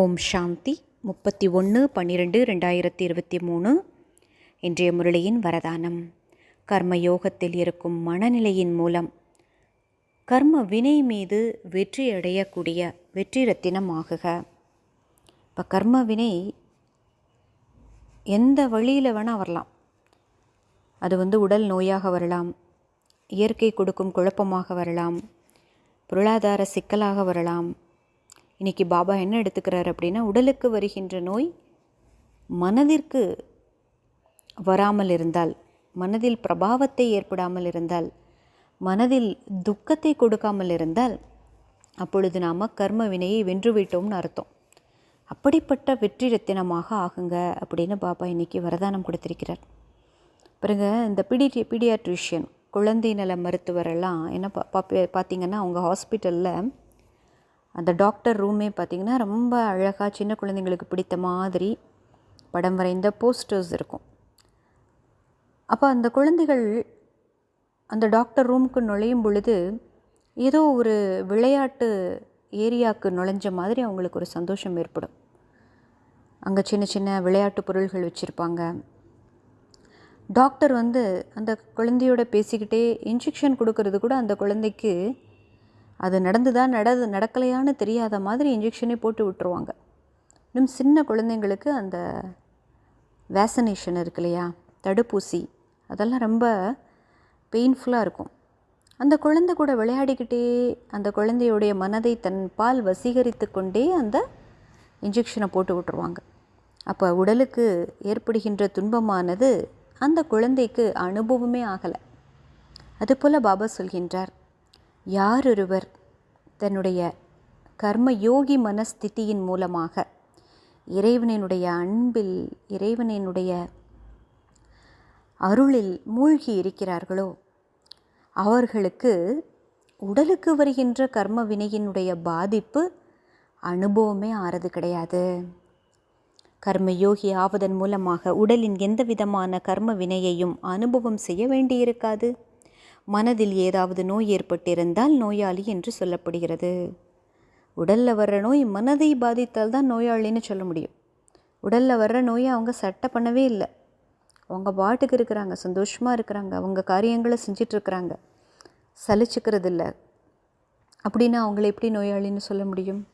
ஓம் சாந்தி. முப்பத்தி ஒன்று பன்னிரெண்டு ரெண்டாயிரத்தி இருபத்தி மூணு இன்றைய முரளியின் வரதானம். கர்ம யோகத்தில் இருக்கும் மனநிலையின் மூலம் கர்ம வினை மீது வெற்றி அடையக்கூடிய வெற்றி ரத்தினம் ஆகுக. இப்போ கர்ம வினை எந்த வழியில் வேணால் வரலாம். அது வந்து உடல் நோயாக வரலாம் இயற்கை கொடுக்கும் குழப்பமாக வரலாம் பொருளாதார சிக்கலாக வரலாம் இன்றைக்கி பாபா என்ன எடுத்துக்கிறார் அப்படின்னா உடலுக்கு வருகின்ற நோய் மனதிற்கு வராமல் இருந்தால் மனதில் பிரபாவத்தை ஏற்படாமல் இருந்தால் மனதில் துக்கத்தை கொடுக்காமல் இருந்தால் அப்பொழுது நாம் கர்ம வினையை வென்றுவிட்டோம்னு அர்த்தம். அப்படிப்பட்ட வெற்றி ரத்தினமாக ஆகுங்க அப்படின்னு பாபா இன்றைக்கி வரதானம் கொடுத்திருக்கிறார். பிறகு இந்த பிடி பீடியாட்ரிஷியன் குழந்தை நல மருத்துவரெல்லாம் என்ன பா பார்த்தீங்கன்னா அவங்க ஹாஸ்பிட்டலில் அந்த டாக்டர் ரூமே பார்த்திங்கன்னா ரொம்ப அழகாக சின்ன குழந்தைங்களுக்கு பிடித்த மாதிரி படம் வரைந்த போஸ்டர்ஸ் இருக்கும். அப்போ அந்த குழந்தைகள் அந்த டாக்டர் ரூமுக்கு நுழையும் பொழுது ஏதோ ஒரு விளையாட்டு ஏரியாவுக்கு நுழைஞ்ச மாதிரி அவங்களுக்கு ஒரு சந்தோஷம் ஏற்படும். அங்கே சின்ன சின்ன விளையாட்டு பொருள்கள் வச்சுருப்பாங்க. டாக்டர் வந்து அந்த குழந்தையோட பேசிக்கிட்டே இன்ஜெக்ஷன் கொடுக்கறது கூட அந்த குழந்தைக்கு அது நடந்துதா நடது நடக்கலையான்னு தெரியாத மாதிரி இன்ஜெக்ஷனே போட்டு விட்டுருவாங்க. இன்னும் சின்ன குழந்தைங்களுக்கு அந்த வேக்சினேஷன் இருக்கு இல்லையா தடுப்பூசி அதெல்லாம் ரொம்ப பெயின்ஃபுல்லாக இருக்கும். அந்த குழந்தை கூட விளையாடிக்கிட்டே அந்த குழந்தையுடைய மனதை தன் பால் வசீகரித்து கொண்டே அந்த இன்ஜெக்ஷனை போட்டு விட்டுருவாங்க. அப்போ உடலுக்கு ஏற்படுகின்ற துன்பமானது அந்த குழந்தைக்கு அனுபவமே ஆகலை. அதுபோல் பாபா சொல்கின்றார் யாரொருவர் தன்னுடைய கர்ம யோகி மனஸ்திதியின் மூலமாக இறைவனினுடைய அன்பில் இறைவனினுடைய அருளில் மூழ்கி இருக்கிறார்களோ? அவர்களுக்கு உடலுக்கு வருகின்ற கர்ம வினையினுடைய பாதிப்பு அனுபவமே ஆறது கிடையாது. கர்ம யோகி ஆவதன் மூலமாக உடலின் எந்த விதமான கர்ம வினையையும் அனுபவம் செய்ய வேண்டியிருக்காது. மனதில் ஏதாவது நோய் ஏற்பட்டிருந்தால் நோயாளி என்று சொல்லப்படுகிறது. உடலில் வர்ற நோய் மனதை பாதித்தால் தான் நோயாளின்னு சொல்ல முடியும். உடலில் வர்ற நோயை அவங்க சட்டை பண்ணவே இல்லை. அவங்க பாட்டுக்கு இருக்கிறாங்க சந்தோஷமாக இருக்கிறாங்க அவங்க காரியங்களை செஞ்சிட்ருக்கிறாங்க. சலிச்சுக்கிறது இல்லை. அப்படின்னா அவங்கள எப்படி நோயாளின்னு சொல்ல முடியும்?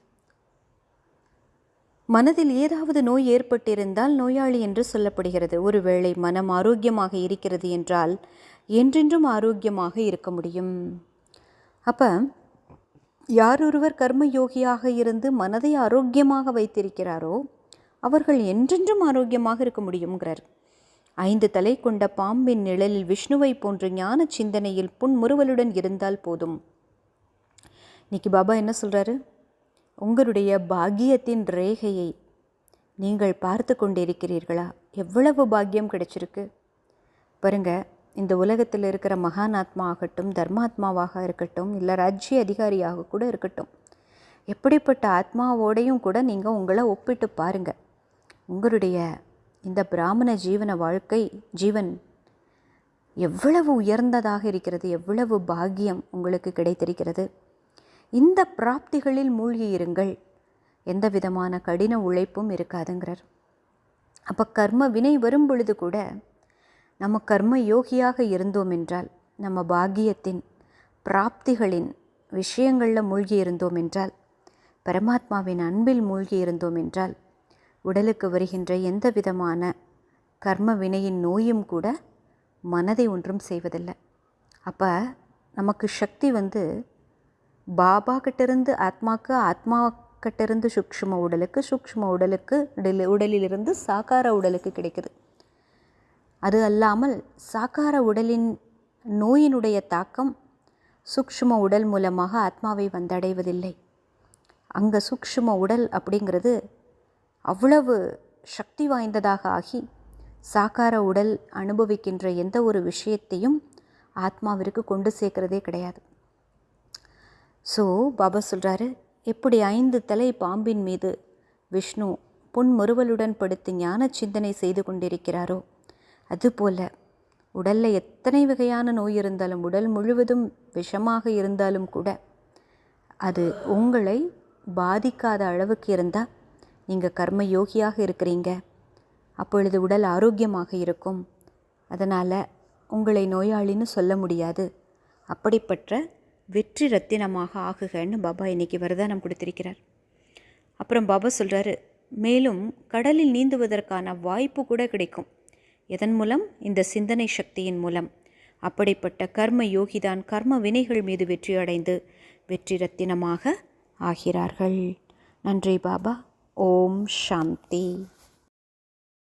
மனதில் ஏதாவது நோய் ஏற்பட்டிருந்தால் நோயாளி என்று சொல்லப்படுகிறது. ஒருவேளை மனம் ஆரோக்கியமாக இருக்கிறது என்றால் என்றென்றும் ஆரோக்கியமாக இருக்க முடியும். அப்போ யாரொருவர் கர்மயோகியாக இருந்து மனதை ஆரோக்கியமாக வைத்திருக்கிறாரோ அவர்கள் என்றென்றும் ஆரோக்கியமாக இருக்க முடியுங்கிறார் ஐந்து தலை கொண்ட பாம்பின் நிழலில் விஷ்ணுவை போன்ற ஞான சிந்தனையில் புன்முறுவலுடன் இருந்தால் போதும். இன்னைக்கு பாபா என்ன சொல்கிறாரு உங்களுடைய பாக்கியத்தின் ரேகையை நீங்கள் பார்த்து கொண்டிருக்கிறீர்களா? எவ்வளவு பாக்கியம் கிடைச்சிருக்கு? பாருங்கள் இந்த உலகத்தில் இருக்கிற மகானாத்மா ஆகட்டும் தர்மாத்மாவாக இருக்கட்டும் இல்லை ராஜ்ய அதிகாரியாக கூட இருக்கட்டும். எப்படிப்பட்ட ஆத்மாவோடையும் கூட நீங்கள் உங்களை ஒப்பிட்டு பாருங்கள் உங்களுடைய இந்த பிராமண ஜீவன வாழ்க்கை ஜீவன் எவ்வளவு உயர்ந்ததாக இருக்கிறது எவ்வளவு பாக்கியம் உங்களுக்கு கிடைத்திருக்கிறது. இந்த பிராப்திகளில் மூழ்கி இருங்கள். எந்த விதமான கடின உழைப்பும் இருக்காதுங்கிறார். அப்போ கர்ம வினை வரும் பொழுது கூட நம்ம கர்ம யோகியாக இருந்தோம் என்றால் நம்ம பாக்கியத்தின் பிராப்திகளின் விஷயங்களில் மூழ்கி இருந்தோம் என்றால் பரமாத்மாவின் அன்பில் மூழ்கி இருந்தோம் என்றால் உடலுக்கு வருகின்ற எந்த விதமான கர்ம வினையின் நோயும் கூட மனதை ஒன்றும் செய்வதில்லை. அப்போ நமக்கு சக்தி வந்து பாபா கிட்டேருந்து ஆத்மாக்கு ஆத்மா கிட்டேருந்து சூக்ஷ்ம உடலுக்கு சூக்ஷ்ம உடலுக்கு உடலிலிருந்து சாக்கார உடலுக்கு கிடைக்குது. அது அல்லாமல் சாக்கார உடலின் நோயினுடைய தாக்கம் சூக்ஷ்ம உடல் மூலமாக ஆத்மாவை வந்தடைவதில்லை. அங்கே சூக்ஷ்ம உடல் அப்படிங்கிறது அவ்வளவு சக்தி வாய்ந்ததாக ஆகி சாக்கார உடல் அனுபவிக்கின்ற எந்த ஒரு விஷயத்தையும் ஆத்மாவிற்கு கொண்டு சேர்க்கிறதே கிடையாது. ஸோ பாபா சொல்கிறாரு எப்படி ஐந்து தலை பாம்பின் மீது விஷ்ணு புன்முறுவலுடன் படுத்து ஞான சிந்தனை செய்து கொண்டிருக்கிறாரோ? அதுபோல உடலில் எத்தனை வகையான நோய் இருந்தாலும் உடல் முழுவதும் விஷமாக இருந்தாலும் கூட அது உங்களை பாதிக்காத அளவுக்கு இருந்தால் நீங்கள் கர்ம யோகியாக இருக்கிறீங்க. அப்பொழுது உடல் ஆரோக்கியமாக இருக்கும். அதனால் உங்களை நோயாளின்னு சொல்ல முடியாது. அப்படிப்பட்ட வெற்றி ரத்தினமாக ஆகுகன்னு பாபா இன்னைக்கு வரதானம் கொடுத்திருக்கிறார். அப்புறம் பாபா சொல்கிறாரு மேலும் கடலில் நீந்துவதற்கான வாய்ப்பு கூட கிடைக்கும். எதன் மூலம்? இந்த சிந்தனை சக்தியின் மூலம். அப்படிப்பட்ட கர்ம யோகிதான் கர்ம வினைகள் மீது வெற்றி அடைந்து வெற்றி ரத்தினமாக ஆகிறார்கள். நன்றி பாபா. ஓம் சாந்தி.